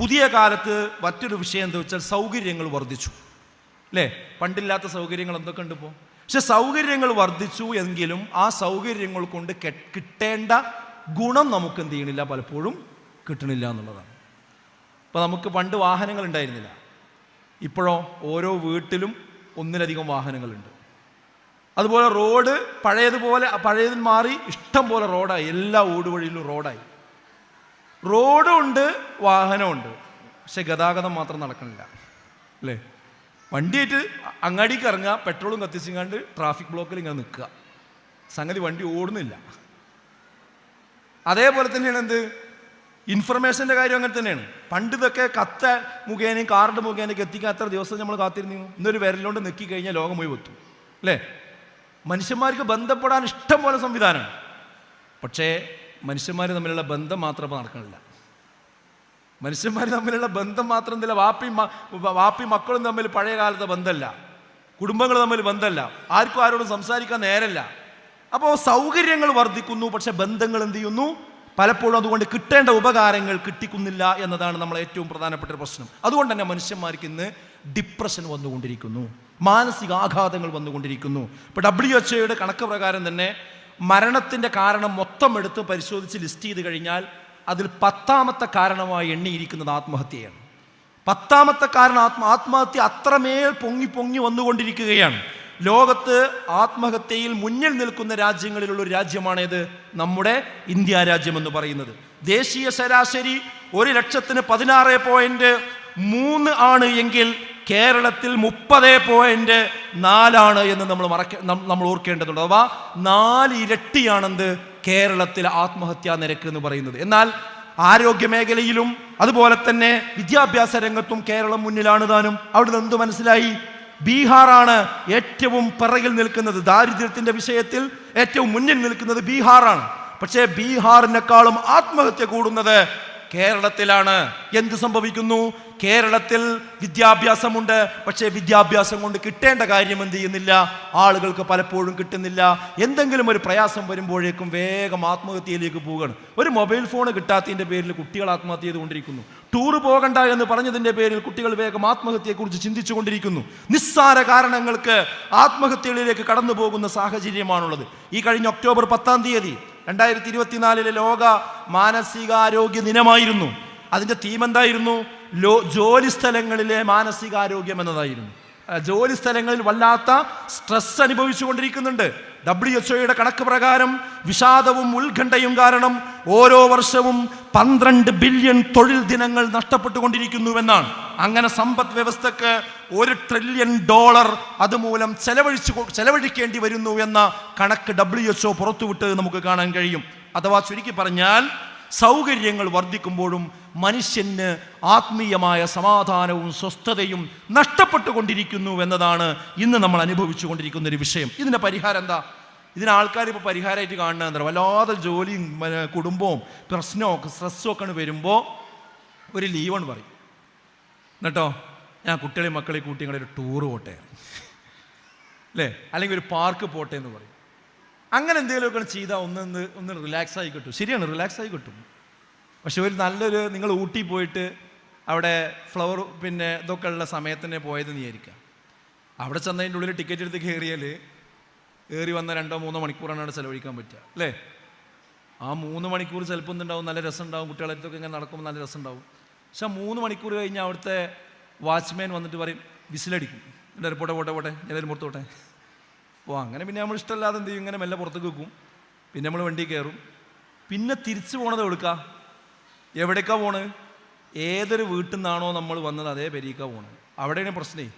പുതിയ കാലത്ത് മറ്റൊരു വിഷയം എന്താ വെച്ചാൽ സൗകര്യങ്ങൾ വർദ്ധിച്ചു. അല്ലേ? പണ്ടില്ലാത്ത സൗകര്യങ്ങൾ എന്തൊക്കെ ഉണ്ട് ഇപ്പോൾ പക്ഷെ സൗകര്യങ്ങൾ വർദ്ധിച്ചു എങ്കിലും ആ സൗകര്യങ്ങൾ കൊണ്ട് കിട്ടേണ്ട ഗുണം നമുക്ക് എന്ത് ചെയ്യണില്ല? പലപ്പോഴും കിട്ടണില്ല എന്നുള്ളതാണ്. ഇപ്പോൾ നമുക്ക് പണ്ട് വാഹനങ്ങൾ ഉണ്ടായിരുന്നില്ല. ഇപ്പോഴോ ഓരോ വീട്ടിലും ഒന്നിലധികം വാഹനങ്ങളുണ്ട്. അതുപോലെ റോഡ് പഴയതുപോലെ പഴയതിൽ മാറി ഇഷ്ടം പോലെ റോഡായി. എല്ലാ ഓടുവഴിയിലും റോഡായി. റോഡും ഉണ്ട് വാഹനമുണ്ട്. പക്ഷെ ഗതാഗതം മാത്രം നടക്കണില്ല. അല്ലേ? വണ്ടിയായിട്ട് അങ്ങാടിക്ക് ഇറങ്ങുക പെട്രോളും കത്തിച്ചിങ്ങാണ്ട് ട്രാഫിക് ബ്ലോക്കിൽ ഇങ്ങനെ നിൽക്കുക. സംഗതി വണ്ടി ഓടുന്നില്ല. അതേപോലെ തന്നെയാണ് എന്ത്? ഇൻഫർമേഷന്റെ കാര്യം അങ്ങനെ തന്നെയാണ്. പണ്ട് ഇതൊക്കെ കത്ത മുഖേനയും കാർഡ് മുഖേനയൊക്കെ എത്തിക്കാൻ എത്ര ദിവസം നമ്മൾ കാത്തിരുന്നു? ഇന്നൊരു വിരലോണ്ട് നിൽക്കി കഴിഞ്ഞാൽ ലോകം പോയി പൊത്തും അല്ലേ? മനുഷ്യന്മാർക്ക് ബന്ധപ്പെടാൻ ഇഷ്ടം പോലെ സംവിധാനമാണ്. പക്ഷേ മനുഷ്യന്മാർ തമ്മിലുള്ള ബന്ധം മാത്രം നടക്കണില്ല. മനുഷ്യന്മാർ തമ്മിലുള്ള ബന്ധം മാത്രം എന്തില്ല? വാപ്പി വാപ്പി മക്കളും തമ്മിൽ പഴയ കാലത്തെ ബന്ധമല്ല കുടുംബങ്ങൾ തമ്മിൽ ബന്ധമല്ല ആർക്കും ആരോടും സംസാരിക്കാൻ നേരല്ല. അപ്പോൾ സൗകര്യങ്ങൾ വർദ്ധിക്കുന്നു പക്ഷേ ബന്ധങ്ങൾ എന്ത് ചെയ്യുന്നു? പലപ്പോഴും അതുകൊണ്ട് കിട്ടേണ്ട ഉപകാരങ്ങൾ കിട്ടിക്കുന്നില്ല എന്നതാണ് നമ്മൾ ഏറ്റവും പ്രധാനപ്പെട്ട ഒരു പ്രശ്നം. അതുകൊണ്ട് തന്നെ മനുഷ്യന്മാർക്ക് ഇന്ന് ഡിപ്രഷൻ വന്നുകൊണ്ടിരിക്കുന്നു. മാനസികാഘാതങ്ങൾ വന്നുകൊണ്ടിരിക്കുന്നു. ഇപ്പോൾ ഡബ്ല്യു എച്ച് ഒയുടെ കണക്ക് പ്രകാരം തന്നെ മരണത്തിന്റെ കാരണം മൊത്തം എടുത്ത് പരിശോധിച്ച് ലിസ്റ്റ് ചെയ്ത് കഴിഞ്ഞാൽ അതിൽ പത്താമത്തെ കാരണമായി എണ്ണിയിരിക്കുന്നത് ആത്മഹത്യയാണ്. പത്താമത്തെ കാരണം ആത്മ ആത്മഹത്യ അത്രമേൽ പൊങ്ങി പൊങ്ങി വന്നുകൊണ്ടിരിക്കുകയാണ്. ലോകത്ത് ആത്മഹത്യയിൽ മുന്നിൽ നിൽക്കുന്ന രാജ്യങ്ങളിലുള്ള ഒരു രാജ്യമാണേത് നമ്മുടെ ഇന്ത്യ രാജ്യം എന്ന് പറയുന്നത്. ദേശീയ ശരാശരി ഒരു ലക്ഷത്തിന് പതിനാറ് പോയിന്റ് മൂന്ന് ആണ് എങ്കിൽ കേരളത്തിൽ മുപ്പത് പോയിന്റ് നാലാണ് എന്ന് നമ്മൾ മറക്ക നമ്മൾ ഓർക്കേണ്ടതുണ്ട്. അഥവാ നാല് ഇരട്ടിയാണെന്ത്? കേരളത്തിലെ ആത്മഹത്യാ നിരക്ക് എന്ന് പറയുന്നത്. എന്നാൽ ആരോഗ്യ മേഖലയിലും അതുപോലെ തന്നെ വിദ്യാഭ്യാസ രംഗത്തും കേരളം മുന്നിലാണ് താനും. അവിടുന്ന് എന്ത് മനസ്സിലായി? ബീഹാറാണ് ഏറ്റവും പിറകിൽ നിൽക്കുന്നത്. ദാരിദ്ര്യത്തിന്റെ വിഷയത്തിൽ ഏറ്റവും മുന്നിൽ നിൽക്കുന്നത് ബീഹാറാണ്. പക്ഷേ ബീഹാറിനേക്കാളും ആത്മഹത്യ കൂടുന്നത് കേരളത്തിലാണ്. എന്ത് സംഭവിക്കുന്നു? കേരളത്തിൽ വിദ്യാഭ്യാസമുണ്ട്. പക്ഷേ വിദ്യാഭ്യാസം കൊണ്ട് കിട്ടേണ്ട കാര്യം എന്ത് ചെയ്യുന്നില്ല? ആളുകൾക്ക് പലപ്പോഴും കിട്ടുന്നില്ല. എന്തെങ്കിലും ഒരു പ്രയാസം വരുമ്പോഴേക്കും വേഗം ആത്മഹത്യയിലേക്ക് പോവുകയാണ്. ഒരു മൊബൈൽ ഫോൺ കിട്ടാത്തതിന്റെ പേരിൽ കുട്ടികൾ ആത്മഹത്യ ചെയ്തുകൊണ്ടിരിക്കുന്നു. ടൂർ പോകണ്ട എന്ന് പറഞ്ഞതിന്റെ പേരിൽ കുട്ടികൾ വേഗം ആത്മഹത്യയെക്കുറിച്ച് ചിന്തിച്ചു കൊണ്ടിരിക്കുന്നു നിസ്സാര കാരണങ്ങൾക്ക് ആത്മഹത്യകളിലേക്ക് കടന്നു പോകുന്ന സാഹചര്യമാണുള്ളത്. ഈ കഴിഞ്ഞ ഒക്ടോബർ പത്താം തീയതി രണ്ടായിരത്തി ഇരുപത്തിനാലിലെ ലോക മാനസികാരോഗ്യ ദിനമായിരുന്നു. അതിന്റെ തീം എന്തായിരുന്നു? ലോ ജോലി സ്ഥലങ്ങളിലെ മാനസികാരോഗ്യം എന്നതായിരുന്നു. ജോലി സ്ഥലങ്ങളിൽ വല്ലാത്ത സ്ട്രെസ് അനുഭവിച്ചു കൊണ്ടിരിക്കുന്നുണ്ട് ഡബ്ല്യു എച്ച് ഒയുടെ കണക്ക് പ്രകാരം വിഷാദവും ഉത്കണ്ഠയും കാരണം ഓരോ വർഷവും പന്ത്രണ്ട് ബില്യൺ തൊഴിൽ ദിനങ്ങൾ നഷ്ടപ്പെട്ടുകൊണ്ടിരിക്കുന്നുവെന്നാണ്. അങ്ങനെ സമ്പദ് വ്യവസ്ഥക്ക് ഒരു ട്രില്യൺ ഡോളർ അതുമൂലം ചെലവഴിച്ചു ചെലവഴിക്കേണ്ടി വരുന്നു എന്ന കണക്ക് ഡബ്ല്യു എച്ച് ഒ പുറത്തുവിട്ടത് നമുക്ക് കാണാൻ കഴിയും. അഥവാ ചുരുക്കി പറഞ്ഞാൽ സൗകര്യങ്ങൾ വർദ്ധിക്കുമ്പോഴും മനുഷ്യന് ആത്മീയമായ സമാധാനവും സ്വസ്ഥതയും നഷ്ടപ്പെട്ടുകൊണ്ടിരിക്കുന്നു എന്നതാണ് ഇന്ന് നമ്മൾ അനുഭവിച്ചു കൊണ്ടിരിക്കുന്ന ഒരു വിഷയം. ഇതിന്റെ പരിഹാരം എന്താ? ഇതിന് ആൾക്കാർ ഇപ്പോൾ പരിഹാരമായിട്ട് കാണുന്നത് വല്ലാതെ ജോലിയും കുടുംബവും പ്രശ്നവും സ്ട്രെസ്സും ഒക്കെ വരുമ്പോൾ ഒരു ലീവൺ പറയും. എന്നിട്ടോ? ഞാൻ കുട്ടികളെയും മക്കളെയും കൂട്ടി ഒരു ടൂറ് പോട്ടെ. അല്ലേ? അല്ലെങ്കിൽ ഒരു പാർക്ക് പോട്ടെ എന്ന് പറയും. അങ്ങനെ എന്തെങ്കിലുമൊക്കെ ചെയ്താൽ ഒന്ന് ഒന്ന് റിലാക്സ് ആയി കിട്ടും. ശരിയാണ് റിലാക്സ് ആയി കിട്ടും. പക്ഷെ ഒരു നല്ലൊരു നിങ്ങൾ ഊട്ടി പോയിട്ട് അവിടെ ഫ്ലവർ പിന്നെ ഇതൊക്കെ ഉള്ള സമയത്തിന് പോയത് നീ ആയിരിക്കാം. അവിടെ ചെന്നതിന്റെ ഉള്ളിൽ ടിക്കറ്റ് എടുത്ത് കയറിയാൽ കയറി വന്ന രണ്ടോ മൂന്നോ മണിക്കൂറാണ് അവിടെ ചിലവഴിക്കാൻ പറ്റുക അല്ലേ? ആ മൂന്ന് മണിക്കൂർ ചിലപ്പോൾ ഉണ്ടാവും നല്ല രസം ഉണ്ടാവും കുട്ടികളടുത്തൊക്കെ ഇങ്ങനെ നടക്കുമ്പോൾ നല്ല രസം ഉണ്ടാവും പക്ഷെ ആ മൂന്ന് മണിക്കൂർ കഴിഞ്ഞ് അവിടുത്തെ വാച്ച്മാൻ വന്നിട്ട് പറയും വിസിലടിക്കും. എന്റെ പോട്ടെ പോട്ടെ പോട്ടെ. ഞാൻ പുറത്ത് പോട്ടെ. അപ്പോൾ അങ്ങനെ പിന്നെ നമ്മൾ ഇഷ്ടമല്ലാതെ എന്ത് ചെയ്യും? ഇങ്ങനെ മെല്ലെ പുറത്തേക്ക് വെക്കും. പിന്നെ നമ്മൾ വണ്ടി കയറും. പിന്നെ തിരിച്ചു പോണത് എവിടുക്ക? എവിടേക്കാ പോണ്? ഏതൊരു വീട്ടിൽ നിന്നാണോ നമ്മൾ വന്നത് അതേ പെരീക്കാ പോണത് അവിടെയാണ് പ്രശ്നേ.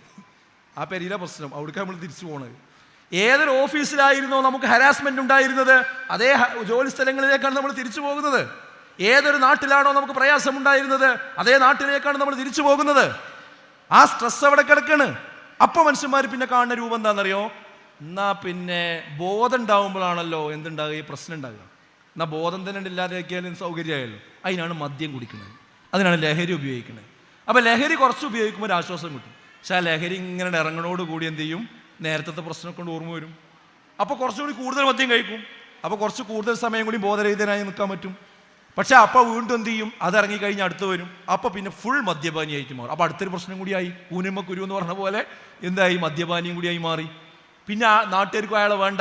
ആ പെരീല പ്രശ്നം. അവിടേക്കാ നമ്മൾ തിരിച്ചു പോണത് ഏതൊരു ഓഫീസിലായിരുന്നോ നമുക്ക് ഹരാസ്മെന്റ് ഉണ്ടായിരുന്നത്? അതേ ജോലി സ്ഥലങ്ങളിലേക്കാണ് നമ്മൾ തിരിച്ചു പോകുന്നത്. ഏതൊരു നാട്ടിലാണോ നമുക്ക് പ്രയാസം ഉണ്ടായിരുന്നത്? അതേ നാട്ടിലേക്കാണ് നമ്മൾ തിരിച്ചു പോകുന്നത്. ആ സ്ട്രെസ് അവിടെ കിടക്കാണ്. അപ്പോൾ മനുഷ്യന്മാർ പിന്നെ കാണുന്ന രൂപം എന്താണെന്നറിയോ? എന്നാ പിന്നെ ബോധം ഉണ്ടാവുമ്പോഴാണല്ലോ എന്തുണ്ടാകുക ഈ പ്രശ്നം ഉണ്ടാകുക എന്നാൽ ബോധം തന്നെ ഇല്ലാതെയാക്കിയാലും സൗകര്യമായല്ലോ. അതിനാണ് മദ്യം കുടിക്കുന്നത്. അതിനാണ് ലഹരി ഉപയോഗിക്കുന്നത്. അപ്പോൾ ലഹരി കുറച്ച് ഉപയോഗിക്കുമ്പോൾ ഒരു ആശ്വാസം കിട്ടും. പക്ഷേ ആ ലഹരി ഇങ്ങനെ ഇറങ്ങണോട് കൂടി എന്ത് ചെയ്യും? നേരത്തെ പ്രശ്നം കൊണ്ട് ഓർമ്മ വരും. അപ്പോൾ കുറച്ചുകൂടി കൂടുതൽ മദ്യം കഴിക്കും. അപ്പോൾ കുറച്ച് കൂടുതൽ സമയം കൂടി ബോധരഹിതനായി നിൽക്കാൻ പറ്റും. പക്ഷേ അപ്പോൾ വീണ്ടും എന്ത് ചെയ്യും? അത് ഇറങ്ങിക്കഴിഞ്ഞാൽ അടുത്ത് വരും. അപ്പോൾ പിന്നെ ഫുൾ മദ്യപാനിയായിട്ട് മാറും. അപ്പോൾ അടുത്തൊരു പ്രശ്നം കൂടിയായി കൂനുമ്മ കുരു എന്ന് പറഞ്ഞ പോലെ എന്തായി? മദ്യപാനിയും കൂടിയായി മാറി. പിന്നെ ആ നാട്ടുകാർക്കും അയാൾ വേണ്ട.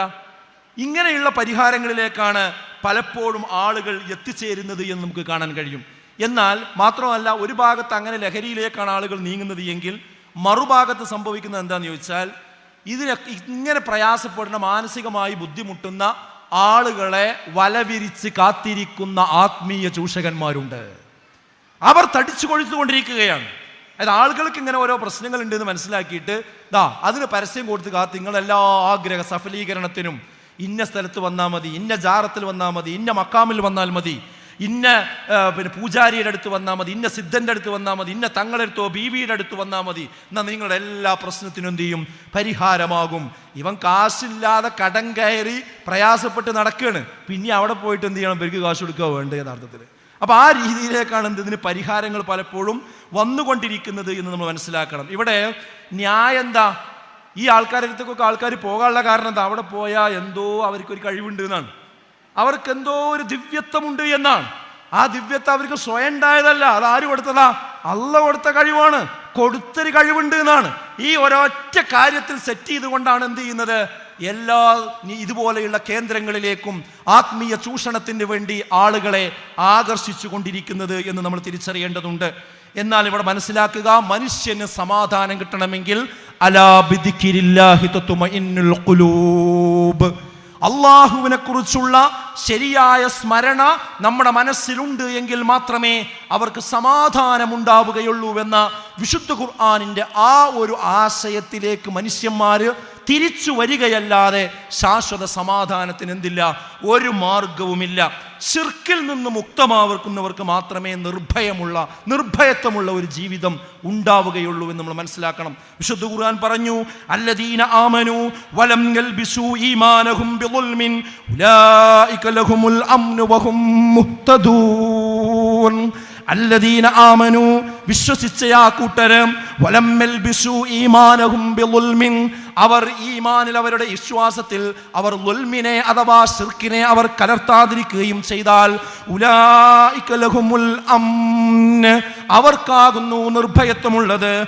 ഇങ്ങനെയുള്ള പരിഹാരങ്ങളിലേക്കാണ് പലപ്പോഴും ആളുകൾ എത്തിച്ചേരുന്നത് എന്ന് നമുക്ക് കാണാൻ കഴിയും. എന്നാൽ മാത്രമല്ല ഒരു ഭാഗത്ത് അങ്ങനെ ലഹരിയിലേക്കാണ് ആളുകൾ നീങ്ങുന്നത് എങ്കിൽ മറുഭാഗത്ത് സംഭവിക്കുന്നത് എന്താണെന്ന് ചോദിച്ചാൽ ഇതിനെ ഇങ്ങനെ പ്രയാസപ്പെടുന്ന മാനസികമായി ബുദ്ധിമുട്ടുന്ന ആളുകളെ വലവിരിച്ച് കാത്തിരിക്കുന്ന ആത്മീയ ചൂഷകന്മാരുണ്ട്. അവർ തടിച്ചു കൊഴുത്തുകൊണ്ടിരിക്കുകയാണ്. അതായത് ആളുകൾക്ക് ഇങ്ങനെ ഓരോ പ്രശ്നങ്ങൾ ഉണ്ടെന്ന് മനസ്സിലാക്കിയിട്ട് ദാ അതിന് പരസ്യം കൊടുത്ത് കാത്ത് നിങ്ങളെല്ലാ ആഗ്രഹ സഫലീകരണത്തിനും ഇന്ന സ്ഥലത്ത് വന്നാൽ മതി ഇന്ന ജാറത്തിൽ വന്നാൽ മതി ഇന്ന മക്കാമിൽ വന്നാൽ മതി ഇന്ന പിന്നെ പൂജാരിയുടെ അടുത്ത് വന്നാൽ മതി ഇന്ന സിദ്ധന്റെ അടുത്ത് വന്നാൽ മതി ഇന്ന തങ്ങളുടെ അടുത്തോ ബീവിയുടെ അടുത്ത് വന്നാൽ മതി എന്നാൽ നിങ്ങളുടെ എല്ലാ പ്രശ്നത്തിനും എന്ത് ചെയ്യും? പരിഹാരമാകും. ഇവൻ കാശില്ലാതെ കടം കയറി പ്രയാസപ്പെട്ട് നടക്കുകയാണ്. പിന്നെ അവിടെ പോയിട്ട് എന്ത് ചെയ്യണം? പെരുക്ക് കാശ് കൊടുക്കുക വേണ്ടത് യഥാർത്ഥത്തിൽ. അപ്പോൾ ആ രീതിയിലേക്കാണ് എന്ത് ഇതിന് പരിഹാരങ്ങൾ പലപ്പോഴും വന്നുകൊണ്ടിരിക്കുന്നത് എന്ന് നമ്മൾ മനസ്സിലാക്കണം. ഇവിടെ ന്യായം എന്താ? ഈ ആൾക്കാരുടെ ആൾക്കാർ പോകാനുള്ള കാരണം എന്താ? അവിടെ പോയാൽ എന്തോ അവർക്കൊരു കഴിവുണ്ട് എന്നാണ്. അവർക്ക് എന്തോ ഒരു ദിവ്യത്വമുണ്ട് എന്നാണ്. ആ ദിവ്യത്വം അവർക്ക് സ്വയം ഉണ്ടായതല്ല. അത് ആര് കൊടുത്തതാ? അല്ല കൊടുത്ത കഴിവാണ്. കൊടുത്തൊരു കഴിവുണ്ട് എന്നാണ്. ഈ ഒരൊറ്റ കാര്യത്തിൽ സെറ്റ് ചെയ്തുകൊണ്ടാണ് എന്ത് ചെയ്യുന്നത്? എല്ലാ ഇതുപോലെയുള്ള കേന്ദ്രങ്ങളിലേക്കും ആത്മീയ ചൂഷണത്തിന് വേണ്ടി ആളുകളെ ആകർഷിച്ചു കൊണ്ടിരിക്കുന്നത് എന്ന് നമ്മൾ തിരിച്ചറിയേണ്ടതുണ്ട്. എന്നാൽ ഇവിടെ മനസ്സിലാക്കുക മനുഷ്യന് സമാധാനം കിട്ടണമെങ്കിൽ അള്ളാഹുവിനെ കുറിച്ചുള്ള ശരിയായ സ്മരണ നമ്മുടെ മനസ്സിലുണ്ട് എങ്കിൽ മാത്രമേ അവർക്ക് സമാധാനമുണ്ടാവുകയുള്ളൂവെന്ന വിശുദ്ധ ഖുർആാനിന്റെ ആ ഒരു ആശയത്തിലേക്ക് മനുഷ്യന്മാർ തിരിച്ചു വരികയല്ലാതെ ശാശ്വത സമാധാനത്തിന് എന്തില്ല? ഒരു മാർഗവുമില്ല. ശിർക്കിൽ നിന്ന് മുക്തമാവർക്കുന്നവർക്ക് മാത്രമേ നിർഭയമുള്ള നിർഭയത്വമുള്ള ഒരു ജീവിതം ഉണ്ടാവുകയുള്ളൂ എന്ന് നമ്മൾ മനസ്സിലാക്കണം. വിശുദ്ധ ഖുർആൻ പറഞ്ഞു അല്ലദീന ആമനു വലം യൽബിസു ഈമാനഹും ബിളുൽമിൻ ഉലൈക ലഹുമുൽ അംനു വഹും മുഹ്തദൂൻ. അല്ലദീന ആമനു വിശ്വസിച്ച ആ കൂട്ടര് വലം യൽബിസു ഈമാനഹും ബിളുൽമിൻ അവർ ഈമാനിൽ അവരുടെ വിശ്വാസത്തിൽ അവർ ലുൽമിനെ അഥവാ സിർക്കിനെ അവർ കലർത്താതിരിക്കുകയും ചെയ്താൽ അവർക്കാകുന്നു നിർഭയത്വമുള്ളത്.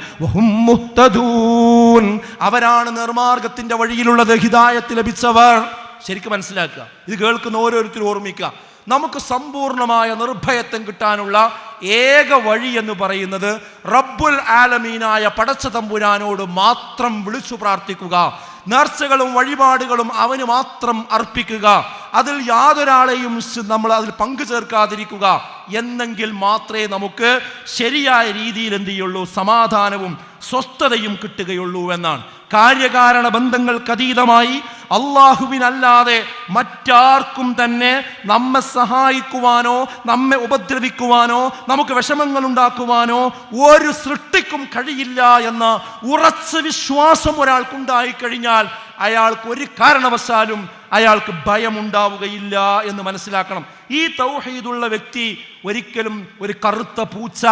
അവരാണ് നിർമാർഗത്തിന്റെ വഴിയിലുള്ളത് ഹിതായത്തിൽ ലഭിച്ചവർ. ശരിക്കും മനസ്സിലാക്കുക. ഇത് കേൾക്കുന്ന ഓരോരുത്തരും ഓർമ്മിക്കുക. നമുക്ക് സമ്പൂർണമായ നിർഭയത്വം കിട്ടാനുള്ള ഏക വഴി എന്ന് പറയുന്നത് റബ്ബുൽ ആലമീനായ പടച്ച തമ്പുരാനോട് മാത്രം വിളിച്ചു പ്രാർത്ഥിക്കുക. നേർച്ചകളും വഴിപാടുകളും അവന് മാത്രം അർപ്പിക്കുക. അതിൽ യാതൊരാളെയും നമ്മൾ അതിൽ പങ്കു ചേർക്കാതിരിക്കുക. എന്നെങ്കിൽ മാത്രമേ നമുക്ക് ശരിയായ രീതിയിൽ എന്ത് ചെയ്യുള്ളൂ? സമാധാനവും സ്വസ്ഥതയും കിട്ടുകയുള്ളൂ എന്നാണ്. കാര്യകാരണ ബന്ധങ്ങൾക്കതീതമായി അള്ളാഹുവിനല്ലാതെ മറ്റാർക്കും തന്നെ നമ്മെ സഹായിക്കുവാനോ നമ്മെ ഉപദ്രവിക്കുവാനോ നമുക്ക് വിഷമങ്ങൾ ഉണ്ടാക്കുവാനോ ഒരു സൃഷ്ടിക്കും കഴിയില്ല എന്ന ഉറച്ച വിശ്വാസം ഒരാൾക്കുണ്ടായി കഴിഞ്ഞാൽ അയാൾക്ക് ഒരു കാരണവശാലും അയാൾക്ക് ഭയമുണ്ടാവുകയില്ല എന്ന് മനസ്സിലാക്കണം. ഈ തൗഹീദുള്ള വ്യക്തി ഒരിക്കലും ഒരു കറുത്ത പൂച്ച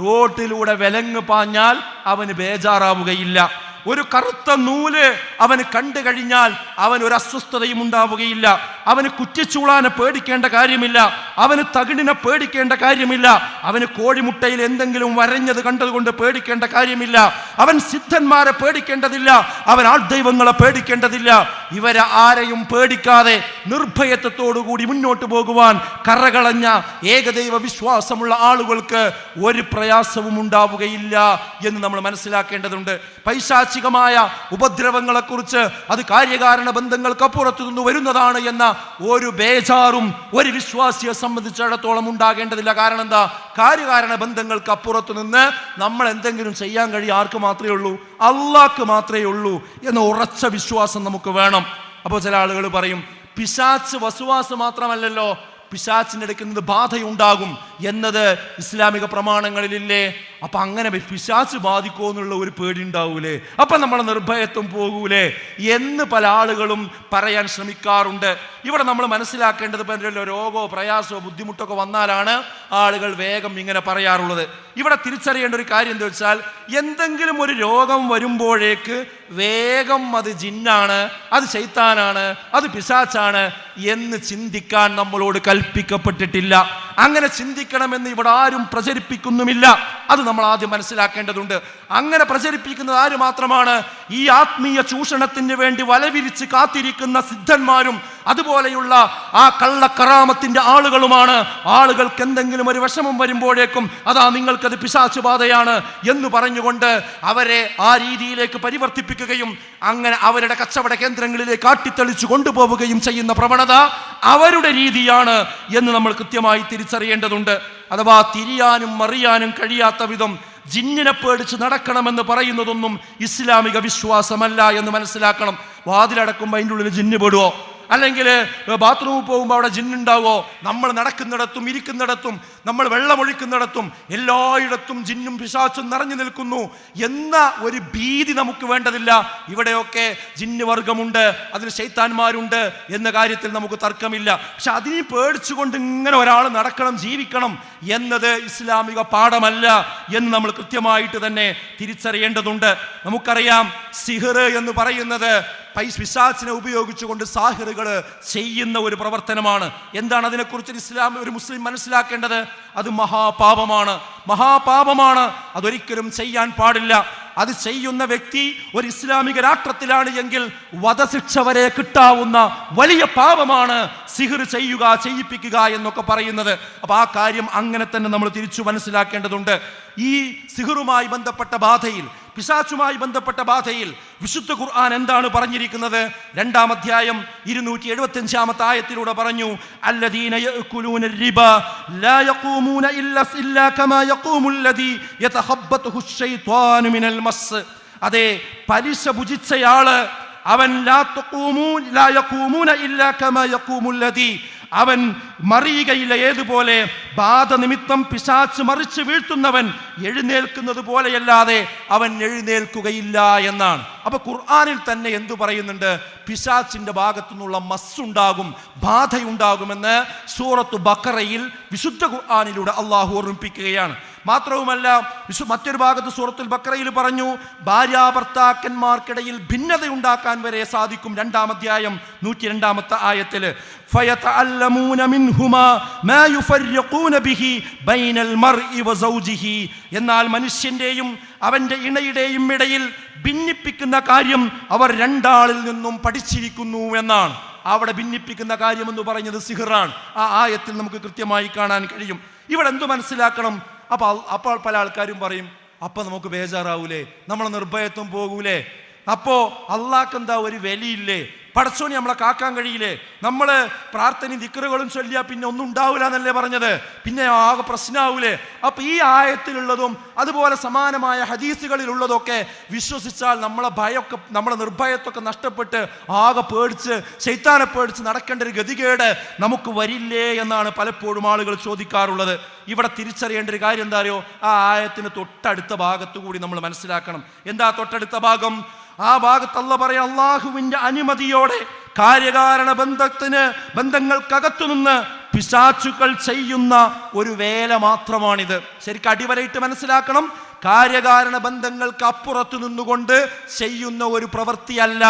റോട്ടിലൂടെ വിലങ്ങ് പാഞ്ഞാൽ അവന് ബേജാറാവുകയില്ല. ഒരു കറുത്ത നൂൽ അവന് കണ്ടു കഴിഞ്ഞാൽ അവൻ ഒരു അസ്വസ്ഥതയും ഉണ്ടാവുകയില്ല. അവന് കുറ്റിച്ചൂളാനെ പേടിക്കേണ്ട കാര്യമില്ല. അവന് തകിടിനെ പേടിക്കേണ്ട കാര്യമില്ല. അവന് കോഴിമുട്ടയിൽ എന്തെങ്കിലും വരഞ്ഞത് കണ്ടതുകൊണ്ട് പേടിക്കേണ്ട കാര്യമില്ല. അവൻ സിദ്ധന്മാരെ പേടിക്കേണ്ടതില്ല. അവൻ ആൾദൈവങ്ങളെ പേടിക്കേണ്ടതില്ല. ഇവരെ ആരെയും പേടിക്കാതെ നിർഭയത്വത്തോടുകൂടി മുന്നോട്ട് പോകുവാൻ കറകളഞ്ഞ ഏകദൈവ വിശ്വാസമുള്ള ആളുകൾക്ക് ഒരു പ്രയാസവും ഉണ്ടാവുകയില്ല എന്ന് നമ്മൾ മനസ്സിലാക്കേണ്ടതുണ്ട്. പൈശാചികമായ ഉപദ്രവങ്ങളെക്കുറിച്ച് അത് കാര്യകാരണ ബന്ധങ്ങൾക്കപ്പുറത്തു നിന്ന് വരുന്നതാണ് എന്ന ഒരു ബേജാറും ഒരു വിശ്വാസിയെ സംബന്ധിച്ചിടത്തോളം ഉണ്ടാകേണ്ടതില്ല. കാരണം എന്താ? കാര്യകാരണ ബന്ധങ്ങൾക്ക് അപ്പുറത്തു നിന്ന് നമ്മൾ എന്തെങ്കിലും ചെയ്യാൻ കഴിയും ആർക്ക് മാത്രമേ ഉള്ളൂ? അള്ളാഹ്ക്ക് മാത്രമേ ഉള്ളൂ എന്ന ഉറച്ച വിശ്വാസം നമുക്ക് വേണം. അപ്പോൾ ചില ആളുകൾ പറയും പിശാച്ച് വസുവാസ് മാത്രമല്ലല്ലോ. പിശാച്ചിന്റെ എടുക്കുന്നത് ബാധയുണ്ടാകും. എന്നത് ഇസ്ലാമിക പ്രമാണങ്ങളിലില്ലേ? അപ്പൊ അങ്ങനെ പിശാച്ച് ബാധിക്കുമോ എന്നുള്ള ഒരു പേടി ഉണ്ടാവൂലേ? അപ്പൊ നമ്മൾ നിർഭയത്വം പോകൂലേ? എന്ന് പല ആളുകളും പറയാൻ ശ്രമിക്കാറുണ്ട്. ഇവിടെ നമ്മൾ മനസ്സിലാക്കേണ്ടത് രോഗോ രോഗമോ പ്രയാസമോ ബുദ്ധിമുട്ടൊക്കെ വന്നാലാണ് ആളുകൾ വേഗം ഇങ്ങനെ പറയാറുള്ളത്. ഇവിടെ തിരിച്ചറിയേണ്ട ഒരു കാര്യം എന്താ വെച്ചാൽ എന്തെങ്കിലും ഒരു രോഗം വരുമ്പോഴേക്ക് വേഗം അത് ജിന്നാണ് അത് ശൈത്താനാണ് അത് പിശാച്ചാണ് എന്ന് ചിന്തിക്കാൻ നമ്മളോട് കൽപ്പിക്കപ്പെട്ടിട്ടില്ല. അങ്ങനെ ചിന്തിക്കണമെന്ന് ഇവിടെ ആരും പ്രചരിപ്പിക്കുന്നുമില്ല. അത് നമ്മൾ ആദ്യം മനസ്സിലാക്കേണ്ടതുണ്ട്. അങ്ങനെ പ്രചരിപ്പിക്കുന്നത് ആര് മാത്രമാണ്? ഈ ആത്മീയ ചൂഷണത്തിന് വേണ്ടി വലവിരിച്ച് കാത്തിരിക്കുന്ന സിദ്ധന്മാരും അതുപോലെയുള്ള ആ കള്ളക്കറാമത്തിന്റെ ആളുകളുമാണ്. ആളുകൾക്ക് എന്തെങ്കിലും ഒരു വിഷമം വരുമ്പോഴേക്കും അതാ നിങ്ങൾക്കത് പിശാച്ചു ബാധയാണ് എന്ന് പറഞ്ഞുകൊണ്ട് അവരെ ആ രീതിയിലേക്ക് പരിവർത്തിപ്പിക്കുകയും അങ്ങനെ അവരുടെ കച്ചവട കേന്ദ്രങ്ങളിലേക്ക് കാട്ടിത്തെളിച്ചു കൊണ്ടുപോവുകയും ചെയ്യുന്ന പ്രവണത അവരുടെ രീതിയാണ് എന്ന് നമ്മൾ കൃത്യമായി തിരിച്ചറിയേണ്ടതുണ്ട്. അഥവാ തിരിയാനും മറിയാനും കഴിയാത്ത വിധം ജിന്നിനെ പേടിച്ച് നടക്കണമെന്ന് പറയുന്നതൊന്നും ഇസ്ലാമിക വിശ്വാസമല്ല എന്ന് മനസ്സിലാക്കണം. വാതിലടക്കുമ്പോൾ അതിന്റെ ഉള്ളിൽ ജിന്ന് പെടുവോ? അല്ലെങ്കിൽ ബാത്റൂമിൽ പോകുമ്പോൾ അവിടെ ജിന്നുണ്ടാവോ നമ്മൾ നടക്കുന്നിടത്തും ഇരിക്കുന്നിടത്തും നമ്മൾ വെള്ളമൊഴിക്കുന്നിടത്തും എല്ലായിടത്തും ജിന്നും പിശാച്ചും നിറഞ്ഞു നിൽക്കുന്നു. എന്ന ഒരു ഭീതി നമുക്ക് വേണ്ടതില്ല. ഇവിടെയൊക്കെ ജിന്ന് വർഗമുണ്ട് അതിൽ ശൈത്താന്മാരുണ്ട് എന്ന കാര്യത്തിൽ നമുക്ക് തർക്കമില്ല. പക്ഷെ അതിനെ പേടിച്ചുകൊണ്ട് ഇങ്ങനെ ഒരാൾ നടക്കണം ജീവിക്കണം എന്നത് ഇസ്ലാമിക പാഠമല്ല എന്ന് നമ്മൾ കൃത്യമായിട്ട് തന്നെ തിരിച്ചറിയേണ്ടതുണ്ട്. നമുക്കറിയാം സിഹർ എന്ന് പറയുന്നത് പിശാച്ചിനെ ഉപയോഗിച്ചുകൊണ്ട് സാഹിറുകൾ ചെയ്യുന്ന ഒരു പ്രവർത്തനമാണ്. എന്താണ് അതിനെക്കുറിച്ച് ഇസ്ലാം ഒരു മുസ്ലിം മനസ്സിലാക്കേണ്ടത്? അത് മഹാപാപമാണ്. മഹാപാപമാണ്. അതൊരിക്കലും ചെയ്യാൻ പാടില്ല. അത് ചെയ്യുന്ന വ്യക്തി ഒരു ഇസ്ലാമിക രാഷ്ട്രത്തിലാണ് എങ്കിൽ വധശിക്ഷ വരെ കിട്ടാവുന്ന വലിയ പാപമാണ് സിഹിർ ചെയ്യുക ചെയ്യിപ്പിക്കുക എന്നൊക്കെ പറയുന്നത്. അപ്പൊ ആ കാര്യം അങ്ങനെ തന്നെ നമ്മൾ തിരിച്ചു മനസ്സിലാക്കേണ്ടതുണ്ട്. ഈ സിഹിറുമായി ബന്ധപ്പെട്ട ബാധയിൽ പിശാച്ചുമായി ബന്ധപ്പെട്ട ബാധയിൽ വിശുദ്ധ ഖുർആൻ എന്താണ് പറഞ്ഞിരിക്കുന്നത്? രണ്ടാം അധ്യായം ഇരുന്നൂറ്റി എഴുപത്തി അഞ്ചാമത്തെ ആയത്തിലൂടെ പറഞ്ഞു അതെ പലിശ ഭുജിച്ചയാൾ അവൻ ലാ ലാ അവൻ മറിയുകയില്ല ഏതുപോലെ. ബാധ നിമിത്തം പിശാച്ച് മറിച്ച് വീഴ്ത്തുന്നവൻ എഴുന്നേൽക്കുന്നത് പോലെയല്ലാതെ അവൻ എഴുന്നേൽക്കുകയില്ല എന്നാണ്. അപ്പൊ ഖുർആാനിൽ തന്നെ എന്തു പറയുന്നുണ്ട്? പിശാച്ചിന്റെ ഭാഗത്തുനിന്നുള്ള മസ്സുണ്ടാകും ബാധയുണ്ടാകുമെന്ന് സൂറത്ത് ബക്കറയിൽ വിശുദ്ധ ഖുർആാനിലൂടെ അള്ളാഹു ഓർമ്മിപ്പിക്കുകയാണ്. മാത്രവുമല്ല വിശു മറ്റൊരു ഭാഗത്ത് സൂറത്തുൽ ബക്രയിൽ പറഞ്ഞു ഭാര്യാഭർത്താക്കന്മാർക്കിടയിൽ ഭിന്നതയുണ്ടാക്കാൻ വരെ സാധിക്കും രണ്ടാമധ്യായം നൂറ്റി രണ്ടാമത്തെ ആയത്തിൽ എന്നാൽ മനുഷ്യന്റെയും അവന്റെ ഇണയുടെയും ഇടയിൽ ഭിന്നിപ്പിക്കുന്ന കാര്യം അവർ രണ്ടാളിൽ നിന്നും പഠിച്ചിരിക്കുന്നു എന്നാണ്. അവിടെ ഭിന്നിപ്പിക്കുന്ന കാര്യം എന്ന് പറഞ്ഞത് സിഹിറാണ്. ആ ആയത്തിൽ നമുക്ക് കൃത്യമായി കാണാൻ കഴിയും. ഇവിടെ എന്തു മനസ്സിലാക്കണം? അപ്പോൾ അപ്പോൾ പല ആൾക്കാരും പറയും അപ്പൊ നമുക്ക് ബേജാറാവൂലേ? നമ്മൾ നിർഭയത്വം പോകൂലേ? അപ്പോ അള്ളാഹ്ക്ക് എന്താ ഒരു വിലയില്ലേ? പടച്ചോനി നമ്മളെ കാക്കാൻ കഴിയില്ലേ? നമ്മൾ പ്രാർത്ഥനയും ദിക്കറുകളും ചൊല്ലിയാൽ പിന്നെ ഒന്നും ഉണ്ടാവില്ല എന്നല്ലേ പറഞ്ഞത്? പിന്നെ ആകെ പ്രശ്നമാവൂലേ അപ്പം ഈ ആയത്തിലുള്ളതും അതുപോലെ സമാനമായ ഹദീസുകളിലുള്ളതൊക്കെ വിശ്വസിച്ചാൽ നമ്മളെ ഭയമൊക്കെ നമ്മളെ നിർഭയത്തൊക്കെ നഷ്ടപ്പെട്ട് ആകെ പേടിച്ച് ശൈത്താനെ പേടിച്ച് നടക്കേണ്ട ഒരു ഗതികേട് നമുക്ക് വരില്ലേ എന്നാണ് പലപ്പോഴും ആളുകൾ ചോദിക്കാറുള്ളത്. ഇവിടെ തിരിച്ചറിയേണ്ട ഒരു കാര്യം എന്താ അറിയോ? ആ ആയത്തിന് തൊട്ടടുത്ത ഭാഗത്തു കൂടി നമ്മൾ മനസ്സിലാക്കണം. എന്താ തൊട്ടടുത്ത ഭാഗം? ആ ഭാഗത്തല്ല പറയാ അള്ളാഹുവിന്റെ അനുമതിയോടെ കാര്യകാരണ ബന്ധത്തിന് ബന്ധങ്ങൾക്കകത്തു നിന്ന് പിശാച്ചുക്കൾ ചെയ്യുന്ന ഒരു വേല മാത്രമാണിത്. ശരിക്കും അടിവരയിട്ട് മനസ്സിലാക്കണം കാര്യകാരണ ബന്ധങ്ങൾക്ക് അപ്പുറത്തു നിന്നുകൊണ്ട് ചെയ്യുന്ന ഒരു പ്രവൃത്തിയല്ല.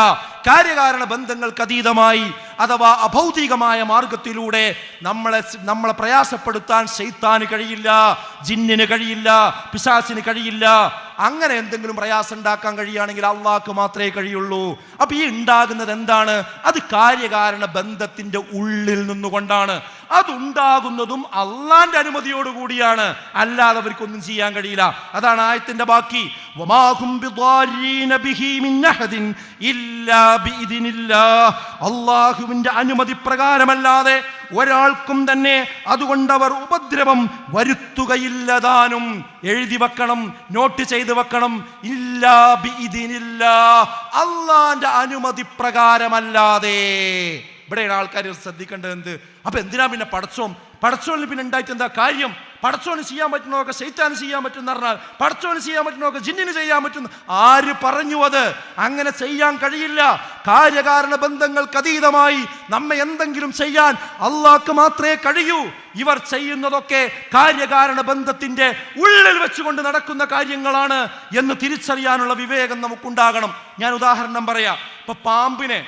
കാര്യകാരണ ബന്ധങ്ങൾക്ക് അതീതമായി അഥവാ അഭൗതികമായ മാർഗത്തിലൂടെ നമ്മളെ നമ്മളെ പ്രയാസപ്പെടുത്താൻ ശൈത്താന് കഴിയില്ല ജിന്നിന് കഴിയില്ല പിശാസിന് കഴിയില്ല. അങ്ങനെ എന്തെങ്കിലും പ്രയാസം ഉണ്ടാക്കാൻ കഴിയുകയാണെങ്കിൽ അള്ളാഹ്ക്ക് മാത്രമേ കഴിയുള്ളൂ. അപ്പൊ ഈ ഉണ്ടാകുന്നത് എന്താണ്? അത് കാര്യകാരണ ബന്ധത്തിന്റെ ഉള്ളിൽ നിന്നുകൊണ്ടാണ്. അതുണ്ടാകുന്നതും അള്ളാന്റെ അനുമതിയോടുകൂടിയാണ് അല്ലാതെ അവർക്കൊന്നും ചെയ്യാൻ കഴിയില്ല. അതാണ് ആയത്തിന്റെ ബാക്കി. ഇല്ലാ അള്ളാഹുവിന്റെ അനുമതി പ്രകാരമല്ലാതെ ഒരാൾക്കും തന്നെ അതുകൊണ്ടവർ ഉപദ്രവം വരുത്തുകയില്ലതാനും എഴുതി വെക്കണം നോട്ട് ചെയ്ത് വെക്കണം. ഇല്ലാ ബിഇദ്നില്ലാഹ്. അള്ളാന്റെ അനുമതി പ്രകാരമല്ലാതെ ഇവിടെയാണ് ആൾക്കാർ ശ്രദ്ധിക്കേണ്ടത് എന്ത്? അപ്പൊ എന്തിനാ പിന്നെ പടച്ചോം പടച്ചോണിന് പിന്നെ ഉണ്ടായിട്ട് എന്താ കാര്യം? പടച്ചോന് ചെയ്യാൻ പറ്റുന്നതൊക്കെ ശൈത്താന് ചെയ്യാൻ പറ്റുന്ന പറഞ്ഞാൽ പടച്ചോന് ചെയ്യാൻ പറ്റുന്നതൊക്കെ ജിന്നിന് ചെയ്യാൻ പറ്റുന്ന ആര് പറഞ്ഞു അത്? അങ്ങനെ ചെയ്യാൻ കഴിയില്ല. കാര്യകാരണ ബന്ധങ്ങൾക്ക് അതീതമായി നമ്മെ എന്തെങ്കിലും ചെയ്യാൻ അള്ളാഹ്ക്ക് മാത്രമേ കഴിയൂ. ഇവർ ചെയ്യുന്നതൊക്കെ കാര്യകാരണ ബന്ധത്തിന്റെ ഉള്ളിൽ വെച്ചുകൊണ്ട് നടക്കുന്ന കാര്യങ്ങളാണ് എന്ന് തിരിച്ചറിയാനുള്ള വിവേകം നമുക്കുണ്ടാകണം. ഞാൻ ഉദാഹരണം പറയാം. ഇപ്പൊ പാമ്പിനെ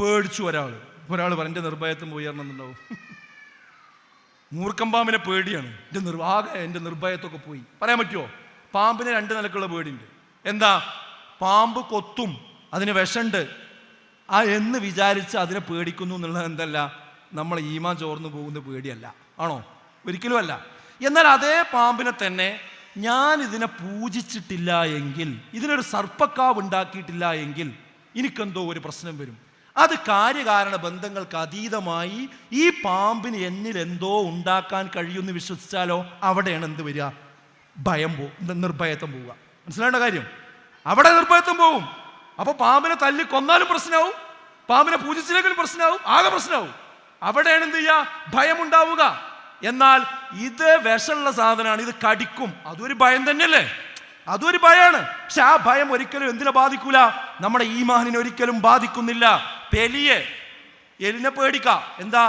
പേടിച്ചു ഒരാൾ ഒരാൾ പറഞ്ഞ നിർഭയത്വം ഉയർന്നുണ്ടാവും മൂർക്കം പാമ്പിനെ പേടിയാണ്. എന്റെ നിർവാഹ എന്റെ നിർഭയത്തൊക്കെ പോയി. പറയാൻ പറ്റുമോ പാമ്പിന് രണ്ട് നിലക്കുള്ള പേടിയുണ്ട്. എന്താ? പാമ്പ് കൊത്തും അതിന് വിഷമുണ്ട്. ആ എന്ന് വിചാരിച്ച് അതിനെ പേടിക്കുന്നു എന്നുള്ളത് എന്തല്ല? നമ്മൾ ഈമാ ചോർന്നു പോകുന്ന പേടിയല്ല. ആണോ? ഒരിക്കലും അല്ല. എന്നാൽ അതേ പാമ്പിനെ തന്നെ ഞാൻ ഇതിനെ പൂജിച്ചിട്ടില്ല എങ്കിൽ ഇതിനൊരു സർപ്പക്കാവ് ഉണ്ടാക്കിയിട്ടില്ല എങ്കിൽ എനിക്കെന്തോ ഒരു പ്രശ്നം വരും. അത് കാര്യകാരണ ബന്ധങ്ങൾക്ക് അതീതമായി ഈ പാമ്പിന് എന്നിൽ എന്തോ ഉണ്ടാക്കാൻ കഴിയുമെന്ന് വിശ്വസിച്ചാലോ അവിടെയാണ് എന്ത് വരിക? ഭയം പോകും നിർഭയത്വം പോവുക. മനസ്സിലാവേണ്ട കാര്യം? അവിടെ നിർഭയത്വം പോവും. അപ്പൊ പാമ്പിനെ തല്ലി കൊന്നാലും പ്രശ്നമാവും. പാമ്പിനെ പൂജിച്ചില്ലെങ്കിലും പ്രശ്നമാവും. ആകെ പ്രശ്നമാവും. അവിടെയാണ് എന്ത് ചെയ്യുക? ഭയം ഉണ്ടാവുക എന്നാൽ ഇത് വിഷമുള്ള സാധനമാണ്. ഇത് കടിക്കും. അതൊരു ഭയം തന്നെയല്ലേ? അതൊരു ഭയമാണ് പക്ഷെ ആ ഭയം ഒരിക്കലും എന്തിനെ ബാധിക്കൂല? നമ്മുടെ ഈമാനിനെ ഒരിക്കലും ബാധിക്കുന്നില്ല. പെലിയെ. എലിനെ പേടിക്കാം. എന്താ?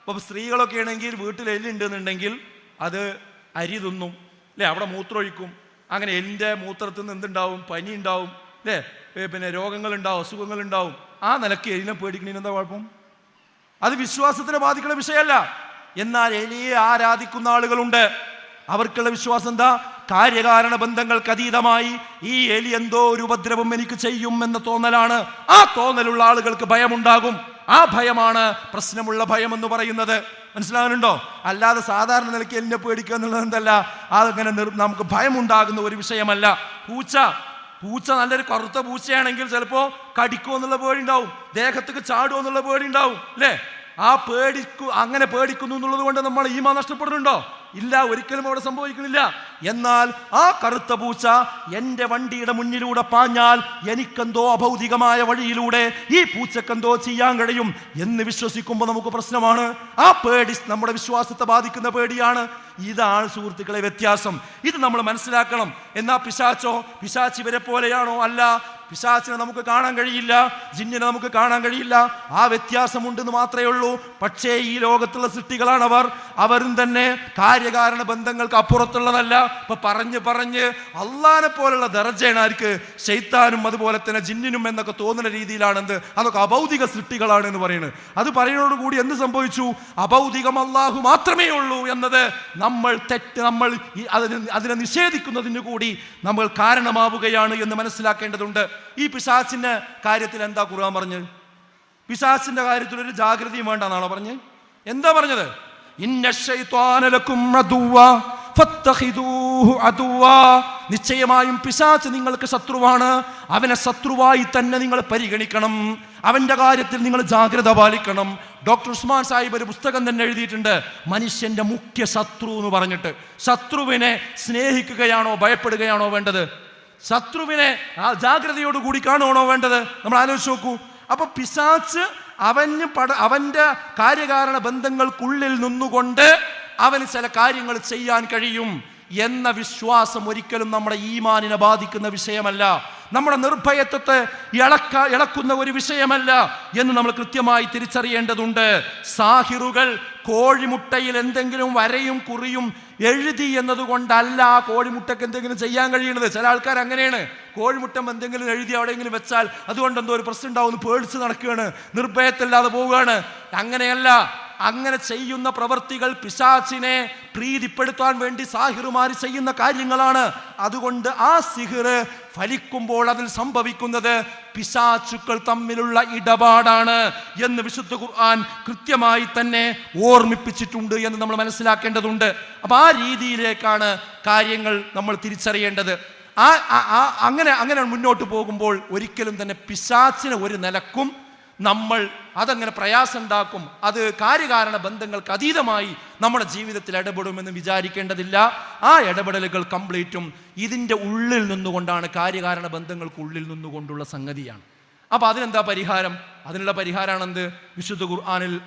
ഇപ്പം സ്ത്രീകളൊക്കെ ആണെങ്കിൽ വീട്ടിൽ എല്ലുണ്ടെന്നുണ്ടെങ്കിൽ അത് അരി തിന്നും. അല്ലേ? അവിടെ മൂത്രമൊഴിക്കും. അങ്ങനെ എല്ലിന്റെ മൂത്രത്തിൽ നിന്ന് എന്തുണ്ടാവും? പനി ഉണ്ടാവും. അല്ലേ? പിന്നെ രോഗങ്ങളുണ്ടാവും അസുഖങ്ങളുണ്ടാവും. ആ നിലയ്ക്ക് എലിനെ പേടിക്കണതിന് എന്താ കുഴപ്പം? അത് വിശ്വാസത്തിനെ ബാധിക്കുന്ന വിഷയമല്ല. എന്നാൽ എലിയെ ആരാധിക്കുന്ന ആളുകളുണ്ട്. അവർക്കുള്ള വിശ്വാസം എന്താ? കാര്യകാരണ ബന്ധങ്ങൾക്ക് അതീതമായി ഈ എലി എന്തോ ഒരു ഉപദ്രവം എനിക്ക് ചെയ്യും എന്ന തോന്നലാണ്. ആ തോന്നലുള്ള ആളുകൾക്ക് ഭയമുണ്ടാകും. ആ ഭയമാണ് പ്രശ്നമുള്ള ഭയം എന്ന് പറയുന്നത്. മനസ്സിലാകുന്നുണ്ടോ അല്ലാതെ സാധാരണ നിലയ്ക്ക് എലിനെ പേടിക്കുക എന്നുള്ളത് എന്തല്ല? അതങ്ങനെ നമുക്ക് ഭയമുണ്ടാകുന്ന ഒരു വിഷയമല്ല. പൂച്ച പൂച്ച നല്ലൊരു കറുത്ത പൂച്ചയാണെങ്കിൽ ചിലപ്പോ കടിക്കുമോ എന്നുള്ള പേടി ഉണ്ടാവും. ദേഹത്തേക്ക് ചാടുമോ എന്നുള്ള പേടി ഉണ്ടാവും അല്ലേ? ആ പേടിക്കു അങ്ങനെ പേടിക്കുന്നു എന്നുള്ളത് കൊണ്ട് നമ്മൾ ഈമ നഷ്ടപ്പെടുന്നുണ്ടോ? ഇല്ല ഒരിക്കലും അവിടെ സംഭവിക്കുന്നില്ല എന്നാൽ ആ കറുത്ത പൂച്ച എന്റെ വണ്ടിയുടെ മുന്നിലൂടെ പാഞ്ഞാൽ എനിക്കെന്തോ അഭൗതികമായ വഴിയിലൂടെ ഈ പൂച്ചക്കെന്തോ ചെയ്യാൻ കഴിയും എന്ന് വിശ്വസിക്കുമ്പോൾ നമുക്ക് പ്രശ്നമാണ്. ആ പേടി നമ്മുടെ വിശ്വാസത്തെ ബാധിക്കുന്ന പേടിയാണ്. ഇതാണ് സുഹൃത്തുക്കളെ വ്യത്യാസം. ഇത് നമ്മൾ മനസ്സിലാക്കണം. എന്നാ പിശാച്ചോ? പിശാച്ച് ഇവരെ പോലെയാണോ? അല്ല പിശാച്ചിനെ നമുക്ക് കാണാൻ കഴിയില്ല ജിന്നിനെ നമുക്ക് കാണാൻ കഴിയില്ല. ആ വ്യത്യാസമുണ്ടെന്ന് മാത്രമേ ഉള്ളൂ. പക്ഷേ ഈ ലോകത്തുള്ള സൃഷ്ടികളാണ് അവർ അവരും തന്നെ കാര്യകാരണ ബന്ധങ്ങൾക്ക് അപ്പുറത്തുള്ളതല്ല. ഇപ്പൊ പറഞ്ഞ് പറഞ്ഞ് അള്ളാനെ പോലുള്ള ദർജയാണ് ആർക്ക് ശൈത്താനും അതുപോലെ തന്നെ ജിന്നിനും എന്നൊക്കെ തോന്നുന്ന രീതിയിലാണ് രീതിയിലാണെന്ത്? അതൊക്കെ അഭൗതിക സൃഷ്ടികളാണ് എന്ന് പറയുന്നത്. അത് പറയുന്നതോടുകൂടി എന്ത് സംഭവിച്ചു? അഭൗതികം അള്ളാഹു മാത്രമേ ഉള്ളൂ എന്നത് നമ്മൾ തെറ്റ് നമ്മൾ അതിനെ നിഷേധിക്കുന്നതിന് കൂടി നമ്മൾ കാരണമാവുകയാണ് എന്ന് മനസ്സിലാക്കേണ്ടതുണ്ട്. ഈ പിശാസിന്റെ കാര്യത്തിൽ എന്താ കുറുവാൻ പറഞ്ഞത് പിശാസിന്റെ കാര്യത്തിൽ ഒരു ജാഗ്രതയും വേണ്ടെന്നാണോ പറഞ്ഞ്? എന്താ പറഞ്ഞത്. നിശ്ചയമായും പിശാച്ച് നിങ്ങൾക്ക് ശത്രുവാണ്. അവനെ ശത്രുവായി തന്നെ നിങ്ങൾ പരിഗണിക്കണം. അവന്റെ കാര്യത്തിൽ നിങ്ങൾ ജാഗ്രത പാലിക്കണം. ഡോക്ടർ ഉസ്മാൻ സാഹിബ് ഒരു പുസ്തകം തന്നെ എഴുതിയിട്ടുണ്ട്. മനുഷ്യന്റെ മുഖ്യ ശത്രു എന്ന് പറഞ്ഞിട്ട്. ശത്രുവിനെ സ്നേഹിക്കുകയാണോ ഭയപ്പെടുകയാണോ വേണ്ടത്? ശത്രുവിനെ ആ ജാഗ്രതയോടുകൂടി കാണുകയാണോ വേണ്ടത്? നമ്മൾ ആലോചിച്ച് നോക്കൂ. അപ്പൊ പിശാച്ച് അവന് പട അവന്റെ കാര്യകാരണ ബന്ധങ്ങൾക്കുള്ളിൽ നിന്നുകൊണ്ട് അവന് ചില കാര്യങ്ങൾ ചെയ്യാൻ കഴിയും എന്ന വിശ്വാസം ഒരിക്കലും നമ്മുടെ ഈമാനിനെ ബാധിക്കുന്ന വിഷയമല്ല. നമ്മുടെ നിർഭയത്വത്തെ ഇളക്ക ഇളക്കുന്ന ഒരു വിഷയമല്ല എന്ന് നമ്മൾ കൃത്യമായി തിരിച്ചറിയേണ്ടതുണ്ട്. സാഹിറുകൾ കോഴിമുട്ടയിൽ എന്തെങ്കിലും വരയും കുറിയും എഴുതി എന്നതുകൊണ്ടല്ല കോഴിമുട്ടയ്ക്ക് എന്തെങ്കിലും ചെയ്യാൻ കഴിയുന്നത്. ചില ആൾക്കാർ അങ്ങനെയാണ്. കോഴിമുട്ടം എന്തെങ്കിലും എഴുതി എവിടെയെങ്കിലും വെച്ചാൽ അതുകൊണ്ട് എന്തോ ഒരു പ്രശ്നം ഉണ്ടാവും പേടിച്ച് നടക്കുകയാണ് നിർഭയത്തില്ലാതെ പോവുകയാണ്. അങ്ങനെയല്ല. അങ്ങനെ ചെയ്യുന്ന പ്രവർത്തികൾ പിശാച്ചിനെ പ്രീതിപ്പെടുത്താൻ വേണ്ടി സാഹിറുമാർ ചെയ്യുന്ന കാര്യങ്ങളാണ്. അതുകൊണ്ട് ആ സിഹിർ ഫലിക്കുമ്പോൾ അതിൽ സംഭവിക്കുന്നത് പിശാചുക്കൾ തമ്മിലുള്ള ഇടപാടാണ് എന്ന് വിശുദ്ധ ഖുർആൻ കൃത്യമായി തന്നെ ഓർമ്മിപ്പിച്ചിട്ടുണ്ട് എന്ന് നമ്മൾ മനസ്സിലാക്കേണ്ടതുണ്ട്. അപ്പം ആ രീതിയിലേക്കാണ് കാര്യങ്ങൾ നമ്മൾ തിരിച്ചറിയേണ്ടത്. ആ അങ്ങനെ അങ്ങനെ മുന്നോട്ട് പോകുമ്പോൾ ഒരിക്കലും തന്നെ പിശാച്ചിന് ഒരു നിലക്കും നമ്മൾ അതങ്ങനെ പ്രയാസം ഉണ്ടാക്കും അത് കാര്യകാരണ ബന്ധങ്ങൾക്ക് അതീതമായി നമ്മുടെ ജീവിതത്തിൽ ഇടപെടുമെന്ന് വിചാരിക്കേണ്ടതില്ല. ആ ഇടപെടലുകൾ കംപ്ലീറ്റും ഇതിന്റെ ഉള്ളിൽ നിന്നുകൊണ്ടാണ് കാര്യകാരണ ബന്ധങ്ങൾക്ക് ഉള്ളിൽ നിന്നുകൊണ്ടുള്ള സംഗതിയാണ്. അപ്പോൾ അതിനെന്താ പരിഹാരം? അതിനുള്ള പരിഹാരമാണ് എന്ത്? വിശുദ്ധ ഖുർആാനിൽ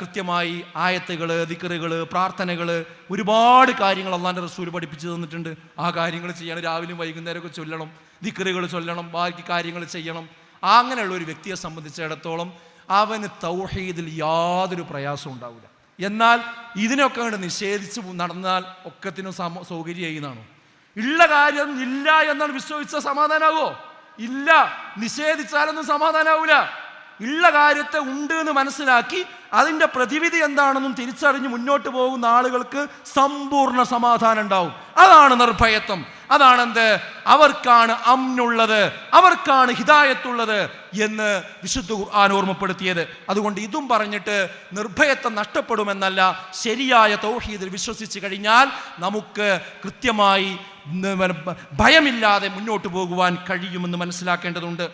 കൃത്യമായി ആയത്തുകൾ ദിക്കറുകൾ പ്രാർത്ഥനകൾ ഒരുപാട് കാര്യങ്ങൾ അള്ളാന്റെ റസൂൽ പഠിപ്പിച്ചു തന്നിട്ടുണ്ട്. ആ കാര്യങ്ങൾ ചെയ്യണം. രാവിലെയും വൈകുന്നേരമൊക്കെ ചൊല്ലണം. ദിക്കറുകൾ ചൊല്ലണം. ബാക്കി കാര്യങ്ങൾ ചെയ്യണം. അങ്ങനെയുള്ള ഒരു വ്യക്തിയെ സംബന്ധിച്ചിടത്തോളം അവന് തൗഹീദിൽ യാതൊരു പ്രയാസവും ഉണ്ടാവില്ല. എന്നാൽ ഇതിനൊക്കെ അങ്ങോട്ട് നിഷേധിച്ച് നടന്നാൽ ഒക്കത്തിനും സമ സൗകര്യം ചെയ്യുന്നതാണോ ഉള്ള കാര്യം ഇല്ല എന്നാണ് വിശ്വസിച്ച സമാധാനാവോ? ഇല്ല. നിഷേധിച്ചാലൊന്നും സമാധാനാവൂല. ഉള്ള കാര്യത്തെ ഉണ്ട് എന്ന് മനസ്സിലാക്കി അതിന്റെ പ്രതിവിധി എന്താണെന്നും തിരിച്ചറിഞ്ഞ് മുന്നോട്ട് പോകുന്ന ആളുകൾക്ക് സമ്പൂർണ സമാധാനം ഉണ്ടാവും. അതാണ് നിർഭയത്വം. അതാണെന്ത് അവർക്കാണ് അമ്നുള്ളത്. അവർക്കാണ് ഹിതായത്തുള്ളത് എന്ന് വിശുദ്ധ ഖുർആൻ ഓർമ്മപ്പെടുത്തിയത്. അതുകൊണ്ട് ഇതും പറഞ്ഞിട്ട് നിർഭയത്വം നഷ്ടപ്പെടുമെന്നല്ല ശരിയായ തൗഹീദിൽ വിശ്വസിച്ച് കഴിഞ്ഞാൽ നമുക്ക് കൃത്യമായി ഭയമില്ലാതെ മുന്നോട്ട് പോകുവാൻ കഴിയുമെന്ന് മനസ്സിലാക്കേണ്ടതുണ്ട്.